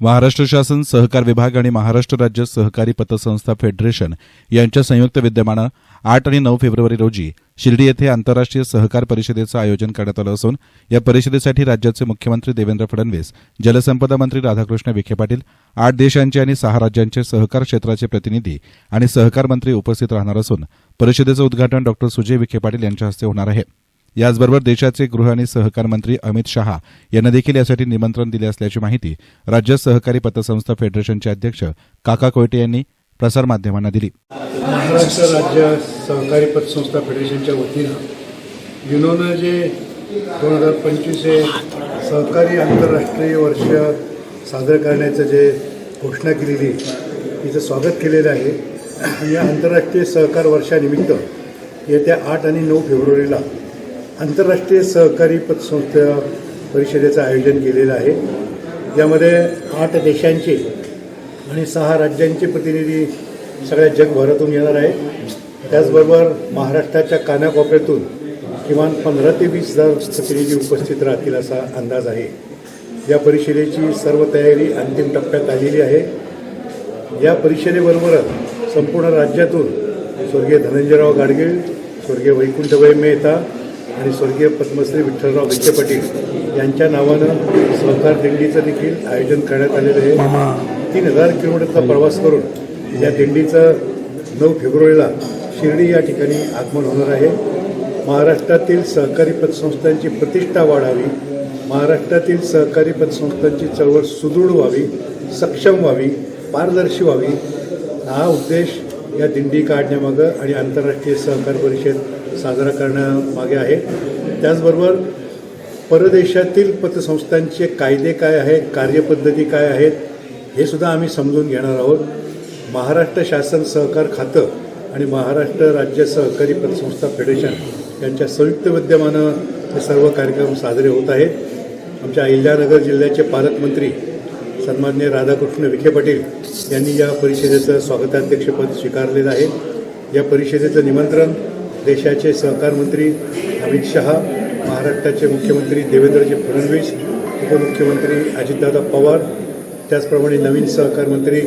महाराष्ट्र शासन सहकार विभाग आणि महाराष्ट्र राज्य सहकारी पतसंस्था फेडरेशन यांच्या संयुक्त विद्यमानं आठ आणि नऊ फेब्रुवारी रोजी शिर्डी येथे आंतरराष्ट्रीय सहकार परिषदेचं आयोजन करण्यात आलं असून या परिषदेसाठी राज्याचे मुख्यमंत्री देवेंद्र फडणवीस जलसंपदा मंत्री राधाकृष्ण विखे पाटील आठ देशांचे आणि सहा राज्यांचे सहकार क्षेत्राचे प्रतिनिधी आणि सहकार मंत्री उपस्थित राहणार असून परिषदेचं उद्घाटन डॉक्टर सुजय विखे पाटील यांच्या हस्ते होणार आहे. याचबरोबर देशाचे गृह आणि सहकार मंत्री अमित शहा यांना देखील यासाठी निमंत्रण दिले असल्याची माहिती राज्य सहकारी पतसंस्था फेडरेशनचे अध्यक्ष काका कोयटे यांनी प्रसारमाध्यमांना दिली. महाराष्ट्र राज्य सहकारी पतसंस्था फेडरेशनच्या वतीनं युनोनं जे दोन हजार पंचवीस हे सहकारी आंतरराष्ट्रीय वर्ष साजरं करण्याचं जे घोषणा केलेली तिचं स्वागत केलेलं आहे या आंतरराष्ट्रीय सहकार वर्षानिमित्त येत्या आठ आणि नऊ फेब्रुवारीला आंतरराष्ट्रीय सहकारी पतसंस्था परिषदेचं आयोजन केलेलं आहे. यामध्ये आठ देशांचे आणि सहा राज्यांचे प्रतिनिधी सगळ्या जगभरातून येणार आहेत. त्याचबरोबर महाराष्ट्राच्या कानाकोपऱ्यातून किमान पंधरा ते वीस हजार प्रतिनिधी उपस्थित राहतील असा अंदाज आहे. या परिषदेची सर्व तयारी अंतिम टप्प्यात आलेली आहे. या परिषदेबरोबरच संपूर्ण राज्यातून स्वर्गीय धनंजयराव गाडगीळ स्वर्गीय वैकुंठभाई मेहता आणि स्वर्गीय पद्मश्री विठ्ठलराव विखे पाटील यांच्या नावानं सहकार दिंडीचं देखील आयोजन करण्यात आलेलं आहे. तीन हजार किलोमीटरचा प्रवास करून या दिंडीचं नऊ फेब्रुवारीला शिर्डी या ठिकाणी आगमन होणार आहे. महाराष्ट्रातील सहकारी पतसंस्थांची प्रतिष्ठा वाढावी महाराष्ट्रातील सहकारी पतसंस्थांची चळवळ सुदृढ व्हावी सक्षम व्हावी पारदर्शी व्हावी हा उद्देश या दिंडी काढण्यामागं आणि आंतरराष्ट्रीय सहकार परिषद साजरा करण्यामागे आहे. त्याचबरोबर परदेशातील पतसंस्थांचे कायदे काय आहेत कार्यपद्धती काय आहेत हे सुद्धा आम्ही समजून घेणार आहोत. महाराष्ट्र शासन सहकार खातं आणि महाराष्ट्र राज्य सहकारी पतसंस्था फेडरेशन यांच्या संयुक्त विद्यमानं हे सर्व कार्यक्रम साजरे होत आहेत. आमच्या अहिल्यानगर जिल्ह्याचे पालकमंत्री सन्मान्य राधाकृष्ण विखे पाटील यांनी या परिषदेचं स्वागताध्यक्षपद स्वीकारलेलं आहे. या परिषदेचं निमंत्रण देशाचे सहकार मंत्री अमित शहा महाराष्ट्राचे मुख्यमंत्री देवेंद्रजी फडणवीस उपमुख्यमंत्री अजितदादा पवार त्याचप्रमाणे नवीन सहकार मंत्री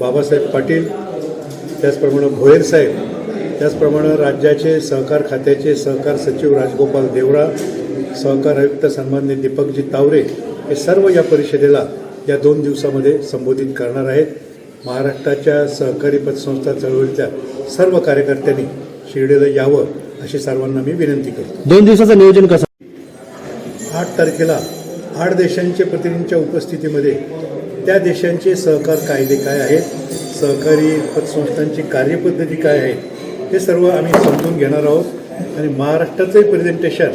बाबासाहेब पाटील त्याचप्रमाणे भोयर साहेब त्याचप्रमाणे राज्याचे सहकार खात्याचे सहकार सचिव राजगोपाल देवरा सहकार आयुक्त सन्मान्य दीपकजी तावरे हे सर्व या परिषदेला या दोन दिवसामध्ये संबोधित करणार आहेत. महाराष्ट्राच्या सहकारी पतसंस्था चळवळीच्या सर्व कार्यकर्त्यांनी शिर्डीला यावं अशी सर्वांना मी विनंती करतो. दोन दिवसाचं नियोजन कसं? आठ तारखेला आठ देशांच्या प्रतिनिधींच्या उपस्थितीमध्ये त्या देशांचे सहकार कायदे काय आहेत? सहकारी पतसंस्थांची कार्यपद्धती काय आहे? हे सर्व आम्ही समजून घेणार आहोत. आणि महाराष्ट्राचंही प्रेझेंटेशन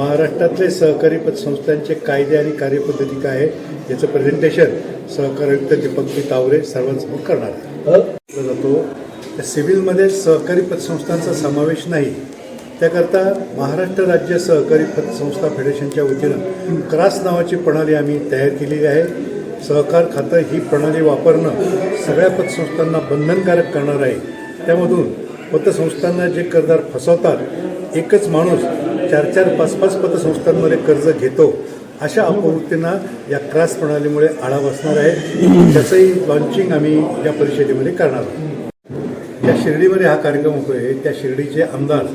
महाराष्ट्रातले सहकारी पतसंस्थांचे कायदे आणि कार्यपद्धती काय आहे याचं प्रेझेंटेशन सहकार आयुक्त दीपकजी तावरे सर्वांसमोर करणार आहे जातो. त्या सिव्हिलमध्ये सहकारी पतसंस्थांचा समावेश नाही. त्याकरता महाराष्ट्र राज्य सहकारी पतसंस्था फेडरेशनच्या वतीनं क्रास नावाची प्रणाली आम्ही तयार केलेली आहे. सहकार खातं ही प्रणाली वापरणं सगळ्या पतसंस्थांना बंधनकारक करणार आहे. त्यामधून पतसंस्थांना जे कर्जदार फसवतात एकच माणूस चार चार पाच पाच पतसंस्थांमध्ये कर्ज घेतो. अशा अपवृत्तींना या क्रास प्रणालीमुळे आळा बसणार आहे. त्याचंही लॉन्चिंग आम्ही या परिषदेमध्ये करणार आहोत. ज्या शिर्डीमध्ये हा कार्यक्रम होतो आहे त्या शिर्डीचे आमदार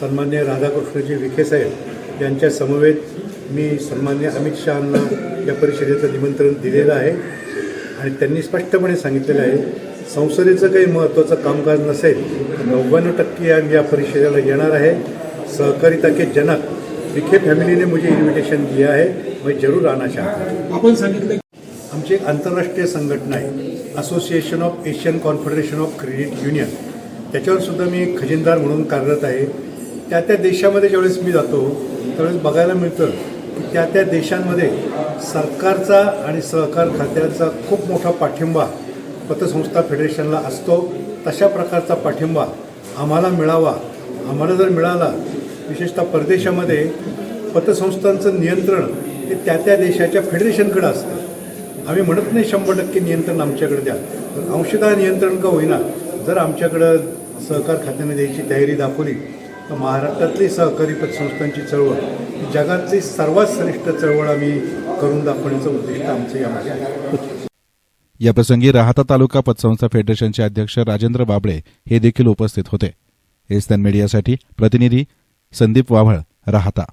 सन्मान्य राधाकृष्णजी विखे साहेब यांच्या समवेत मी सन्मान्य अमित शहांना या परिषदेचं निमंत्रण दिलेलं आहे. आणि त्यांनी स्पष्टपणे सांगितलेलं आहे संसदेचं काही महत्त्वाचं कामकाज नसेल तर नव्याण्णव टक्के आम्ही या परिषदेला येणार आहे. सहकारिता के जनक विखे फॅमिली ने मुझे इन्विटेशन दिया है मैं जरूर आना चाहता हूँ. आपण सांगितलं आमची एक आंतरराष्ट्रीय संघटना आहे. Association of Asian confederation of credit union त्याच्यावर सुद्धा मी खजिनदार म्हणून कार्यरत आहे. त्या त्या देशामध्ये ज्यावेळेस मी जातो त्यावेळेस बघायला मिळतं की त्या त्या देशांमध्ये सरकारचा आणि सहकार खात्याचा खूप मोठा पाठिंबा पतसंस्था फेडरेशनला असतो. तशा प्रकारचा पाठिंबा आम्हाला मिळावा. आम्हाला जर मिळाला विशेषतः परदेशामध्ये पतसंस्थांचं नियंत्रण हे त्या त्या देशाच्या फेडरेशनकडं असतं. आम्ही म्हणत नाही शंभर टक्के नियंत्रण आमच्याकडे द्या पण अंशतः नियंत्रण का होईना जर आमच्याकडं सहकार खात्याने द्यायची तयारी दाखवली तर महाराष्ट्रातली सहकारी पतसंस्थांची चळवळ ही जगातली सर्वात श्रेष्ठ चळवळ आम्ही करून दाखवण्याचं उद्दिष्ट आमचं यामागे आहे. याप्रसंगी राहता तालुका पतसंस्था फेडरेशनचे अध्यक्ष राजेंद्र बाबळे हे देखील उपस्थित होते. एसएन मीडियासाठी प्रतिनिधी संदीप वाव्हळ राहता.